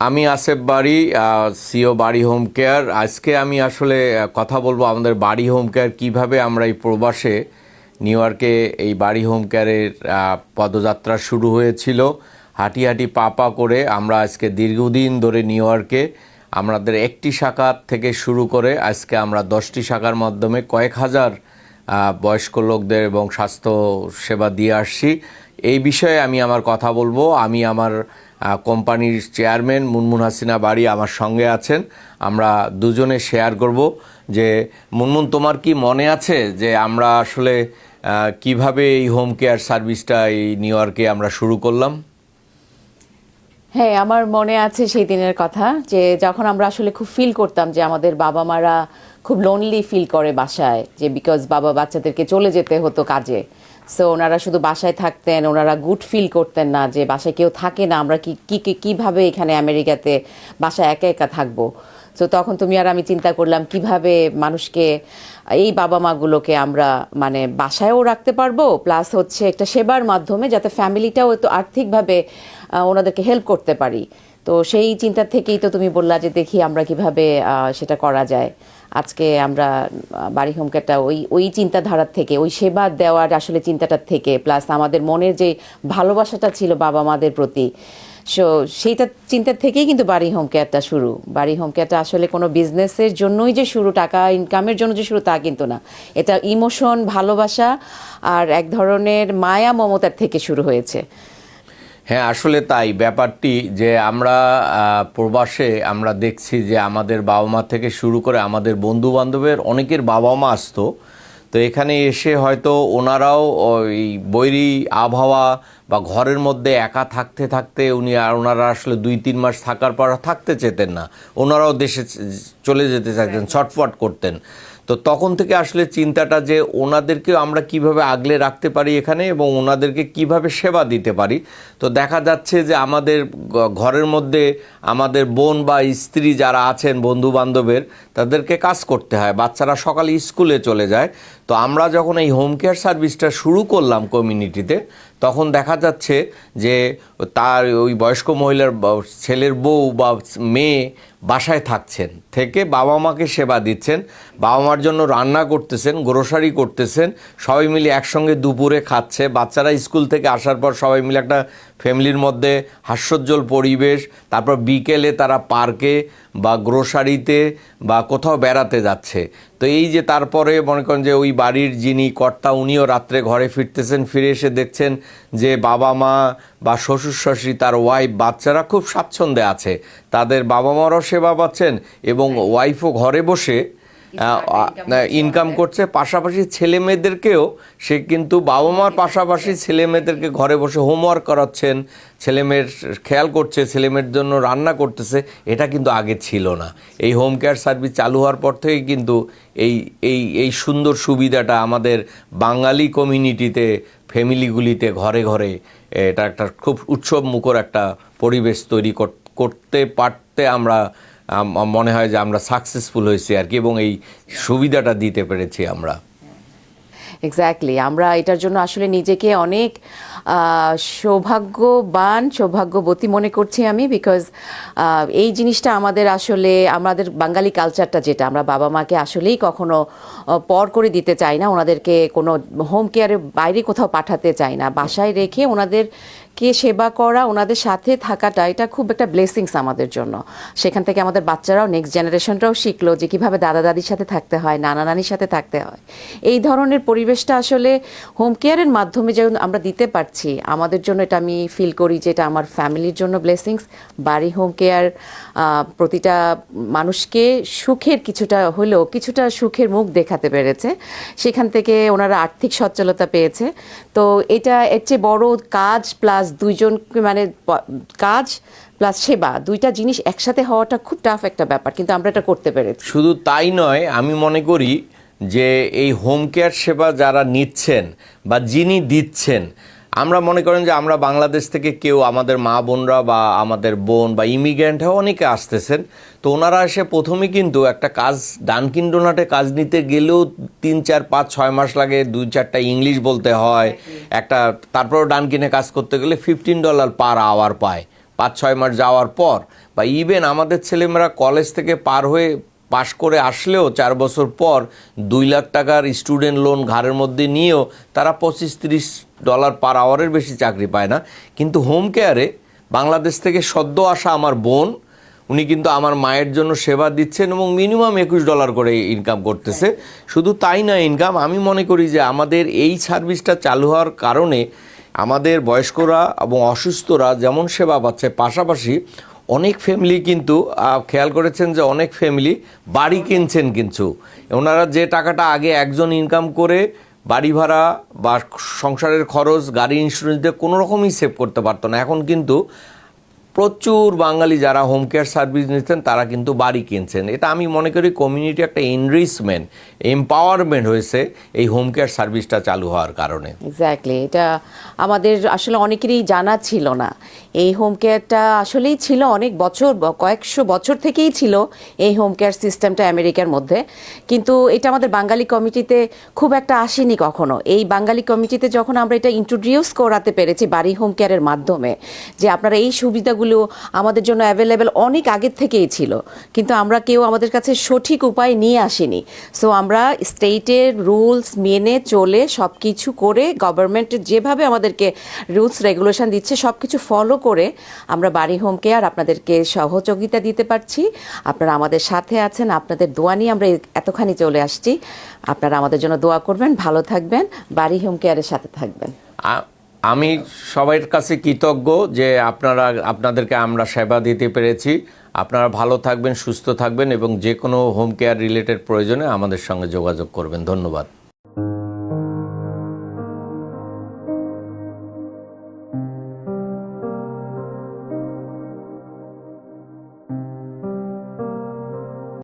আমি আসেফ বাড়ি সিও বাড়ি হোম কেয়ার আজকে আমি আসলে কথা বলব আমাদের বাড়ি হোম কেয়ার কীভাবে আমরা এই প্রবাসে নিউ ইয়র্কে এই বাড়ি হোম কেয়ারের পদযাত্রা শুরু হয়েছিল। হাঁটি হাঁটি পা পা করে আমরা আজকে দীর্ঘদিন ধরে নিউ ইয়র্কে আমাদের একটি শাখা থেকে শুরু করে আজকে আমরা দশটি শাখার মাধ্যমে কয়েক হাজার বয়স্ক লোকদের এবং স্বাস্থ্য সেবা দিয়ে আসছি। এই বিষয়ে আমি আমার কথা বলব। আমি আমার কোম্পানির চেয়ারম্যান মুনমুন হাসিনা বাড়ি আমার সঙ্গে আছেন। আমরা দুজনে শেয়ার করব যে, মুনমুন, তোমার কি মনে আছে যে আমরা আসলে কীভাবে এই হোম কেয়ার সার্ভিসটা এই নিউ ইয়র্কে আমরা শুরু করলাম? হ্যাঁ আমার মনে আছে সেই দিনের কথা যে, যখন আমরা আসলে খুব ফিল করতাম যে আমাদের বাবা মারা খুব লোনলি ফিল করে বাসায়, যে বিকজ বাবা বাচ্চাদেরকে চলে যেতে হতো কাজে সো ওনারা শুধু বাসায় থাকতেন, ওনারা গুড ফিল করতেন না যে বাসায় কেউ থাকে না, আমরা কি কি কীভাবে এখানে আমেরিকাতে বাসায় একা একা থাকব? তো তখন তুমি আর আমি চিন্তা করলাম, কীভাবে মানুষকে, এই বাবা মাগুলোকে আমরা মানে বাসায়ও রাখতে পারব প্লাস হচ্ছে একটা সেবার মাধ্যমে যাতে ফ্যামিলিটাও একটু আর্থিকভাবে ওনাদেরকে হেল্প করতে পারি। তো সেই চিন্তা থেকেই তো তুমি বললা যে দেখি আমরা কীভাবে সেটা করা যায়। আজকে আমরা বাড়ি হোমকেয়ারটা ওই ওই চিন্তাধারার থেকে, ওই সেবা দেওয়ার আসলে চিন্তাটার থেকে প্লাস আমাদের মনের যে ভালোবাসাটা ছিল বাবা মাদের প্রতি সো সেইটা চিন্তা থেকেই কিন্তু বাড়ি হোম কেয়ারটা শুরু। বাড়ি হোম কেয়ারটা আসলে কোনো বিজনেসের জন্যই যে শুরু, টাকা ইনকামের জন্য যে শুরু, তা কিন্তু না। এটা ইমোশন ভালোবাসা আর এক ধরনের মায়া মমতার থেকে শুরু হয়েছে। হ্যাঁ আসলে তাই। ব্যাপারটি যে আমরা প্রবাসে আমরা দেখছি যে আমাদের বাবা মা থেকে শুরু করে আমাদের বন্ধু বান্ধবের অনেকের বাবা মা আসতো। তো এখানে এসে হয়তো ওনারাও ওই বৈরি আবহাওয়া বা ঘরের মধ্যে একা থাকতে থাকতে উনি আর ওনারা আসলে দুই তিন মাস থাকার পর থাকতে চেতেন না। ওনারাও দেশে চলে যেতে চাইতেন ছটফট করতেন। তো তখন থেকে আসলে চিন্তাটা যে ওনাদেরকে আমরা কীভাবে আগলে রাখতে পারি এখানে এবং ওনাদেরকে কীভাবে সেবা দিতে পারি, তো দেখা যাচ্ছে যে আমাদের ঘরের মধ্যে আমাদের বোন বা স্ত্রী যারা আছেন বন্ধু বান্ধবের তাদেরকে কাজ করতে হয়। বাচ্চারা সকালে স্কুলে চলে যায়। তো আমরা যখন এই হোম কেয়ার সার্ভিসটা শুরু করলাম কমিউনিটিতে তখন দেখা যাচ্ছে যে তার ওই বয়স্ক মহিলার ছেলের বউ বা মেয়ে বাসায় থাকছেন, থেকে বাবা মাকে সেবা দিচ্ছেন, বাবা মার জন্য রান্না করতেছেন গ্রোসারি করতেছেন, সবাই মিলে একসঙ্গে দুপুরে খাচ্ছে, বাচ্চারা স্কুল থেকে আসার পর সবাই মিলে একটা ফ্যামিলির মধ্যে হাস্যোজ্জ্বল পরিবেশ, তারপর বিকেলে তারা পার্কে বা গ্রোসারিতে বা কোথাও বেড়াতে যাচ্ছে। তো এই যে তারপরে মনে করেন যে ওই বাড়ির যিনি কর্তা, উনিও রাত্রে ঘরে ফিরতেছেন, ফিরে এসে দেখছেন যে বাবা মা বা শ্বশুর শাশুড়ি তার ওয়াইফ বাচ্চারা খুব স্বাচ্ছন্দ্যে আছে। তাদের বাবা মারও সেবা পাচ্ছেন এবং ওয়াইফও ঘরে বসে ইনকাম করছে পাশাপাশি ছেলে মেয়েদেরকেও সে কিন্তু বাবা মার পাশাপাশি ছেলে মেয়েদেরকে ঘরে বসে হোমওয়ার্ক করাচ্ছেন ছেলে মেয়ের খেয়াল করছে ছেলে মেয়ের জন্য রান্না করতেছে এটা কিন্তু আগে ছিল না। এই হোম কেয়ার সার্ভিস চালু হওয়ার পর থেকেই কিন্তু এই এই এই সুন্দর সুবিধাটা আমাদের বাঙালি কমিউনিটিতে ফ্যামিলিগুলিতে ঘরে ঘরে এটা একটা খুব উৎসব মুখর একটা পরিবেশ তৈরি কর- করতে পারতে আমরা আম- আম- মনে হয় যে আমরা সাকসেসফুল হয়েছি আর কি এবং এই সুবিধাটা দিতে পেরেছি আমরা। এক্স্যাক্টলি আমরা এটার জন্য আসলে নিজেকে অনেক সৌভাগ্যবান, সৌভাগ্যবতী মনে করছি আমি বিকজ এই জিনিসটা আমাদের আসলে, আমাদের বাঙালি কালচারটা যেটা, আমরা বাবা মাকে আসলেই কখনো পর করে দিতে চাই না, ওনাদেরকে কোনো হোম কেয়ারের বাইরে কোথাও পাঠাতে চাই না। বাসায় রেখে ওনাদের কে সেবা করা, ওনাদের সাথে থাকাটা, এটা খুব একটা ব্লেসিংস আমাদের জন্য। সেখান থেকে আমাদের বাচ্চারাও নেক্সট জেনারেশনটাও শিখলো যে কীভাবে দাদা দাদির সাথে থাকতে হয়, নানা নানির সাথে থাকতে হয়। এই ধরনের পরিবেশটা আসলে হোম কেয়ারের মাধ্যমে যেমন আমরা দিতে পারছি, আমাদের জন্য এটা আমি ফিল করি যে এটা আমার ফ্যামিলির জন্য ব্লেসিংস বাড়ি হোম কেয়ার প্রতিটা মানুষকে সুখের কিছুটা হলেও কিছুটা সুখের মুখ দেখাতে পেরেছে। সেখান থেকে ওনারা আর্থিক সচ্ছলতা পেয়েছে। তো এটা এর চেয়ে বড় কাজ প্লাস দুইজন মানে কাজ প্লাস সেবা, দুইটা জিনিস একসাথে হওয়াটা খুব টাফ একটা ব্যাপার, কিন্তু আমরা এটা করতে পেরেছি। শুধু তাই নয়, আমি মনে করি যে এই হোম কেয়ার সেবা যারা নিচ্ছেন বা যিনি দিচ্ছেন আমরা মনে করেন যে আমরা বাংলাদেশ থেকে কেউ আমাদের মা বোনরা বা আমাদের বোন বা ইমিগ্রেন্ট হয়ে অনেকে আসতেছেন, তো ওনারা এসে প্রথমে কিন্তু একটা কাজ ডানকিন ডোনাটে কাজ নিতে গেলেও তিন, চার, পাঁচ, ছয় মাস লাগে, দুই, চারটা ইংলিশ বলতে হয়, একটা তারপরেও ডানকিনে কাজ করতে গেলে ফিফটিন ডলার পার আওয়ার পায়, পাঁচ, ছয় মাস যাওয়ার পর, বা ইভেন আমাদের ছেলেমেয়েরা কলেজ থেকে পার হয়ে পাশ করে আসলেও চার বছর পর দুই লাখ টাকার স্টুডেন্ট লোন ঘাড়ের মধ্যে নিয়েও তারা পঁচিশ তিরিশ ডলার পার আওয়ারের বেশি চাকরি পায় না। কিন্তু হোম কেয়ারে বাংলাদেশ থেকে সদ্য আসা আমার বোন, উনি কিন্তু আমার মায়ের জন্য সেবা দিচ্ছেন এবং মিনিমাম একুশ ডলার করে ইনকাম করতেছে। শুধু তাই না ইনকাম আমি মনে করি যে আমাদের এই সার্ভিসটা চালু হওয়ার কারণে আমাদের বয়স্করা এবং অসুস্থরা যেমন সেবা পাচ্ছে, পাশাপাশি অনেক ফ্যামিলি কিন্তু খেয়াল করেছেন যে অনেক ফ্যামিলি বাড়ি কিনছেন কিন্তু। ওনারা যে টাকাটা আগে একজন ইনকাম করে বাড়ি ভাড়া বা সংসারের খরচ, গাড়ি ইন্স্যুরেন্স দিয়ে কোনো রকমই সেভ করতে পারতো না। এখন কিন্তু প্রচুর বাঙালি যারা হোম কেয়ার সার্ভিস নিচ্ছেন, তারা কিন্তু বাড়ি কিনছেন। এটা আমি মনে করি কমিউনিটি একটা এনরিচমেন্ট এম্পাওয়ারমেন্ট হয়েছে এই হোম কেয়ার সার্ভিসটা চালু হওয়ার কারণে। এক্স্যাক্টলি এটা আমাদের আসলে অনেকেরই জানা ছিল না। এই হোম কেয়ারটা আসলেই ছিল অনেক বছর, কয়েকশো বছর থেকেই ছিল এই হোম কেয়ার সিস্টেমটা আমেরিকার মধ্যে। কিন্তু এটা আমাদের বাঙালি কমিটিতে খুব একটা আসেনি কখনো। এই বাঙালি কমিটিতে যখন আমরা এটা ইন্ট্রোডিউস করাতে পেরেছি বাড়ি হোম কেয়ারের মাধ্যমে, যে আপনারা এই সুবিধাগুলো আমাদের জন্য অ্যাভেলেবেল অনেক আগের থেকেই ছিল। কিন্তু আমরা কেউ আমাদের কাছে সঠিক উপায় নিয়ে আসিনি। সো আমরা স্টেটের রুলস মেনে চলে সব কিছু করে গভর্নমেন্ট যেভাবে আমাদেরকে রুলস রেগুলেশন দিচ্ছে সব কিছু ফলো করে আমরা বাড়ি হোম কেয়ার আপনাদেরকে সহযোগিতা দিতে পারছি। আপনারা আমাদের সাথে আছেন, আপনাদের দোয়া নিয়ে আমরা এতখানি চলে আসছি। আপনারা আমাদের জন্য দোয়া করবেন, ভালো থাকবেন, বাড়ি হোম কেয়ারের সাথে থাকবেন। আমি সবার কাছে কৃতজ্ঞ যে আপনারা, আপনাদেরকে আমরা সেবা দিতে পেরেছি। আপনারা ভালো থাকবেন, সুস্থ থাকবেন এবং যে কোনো হোম কেয়ার রিলেটেড প্রয়োজনে আমাদের সঙ্গে যোগাযোগ করবেন। ধন্যবাদ।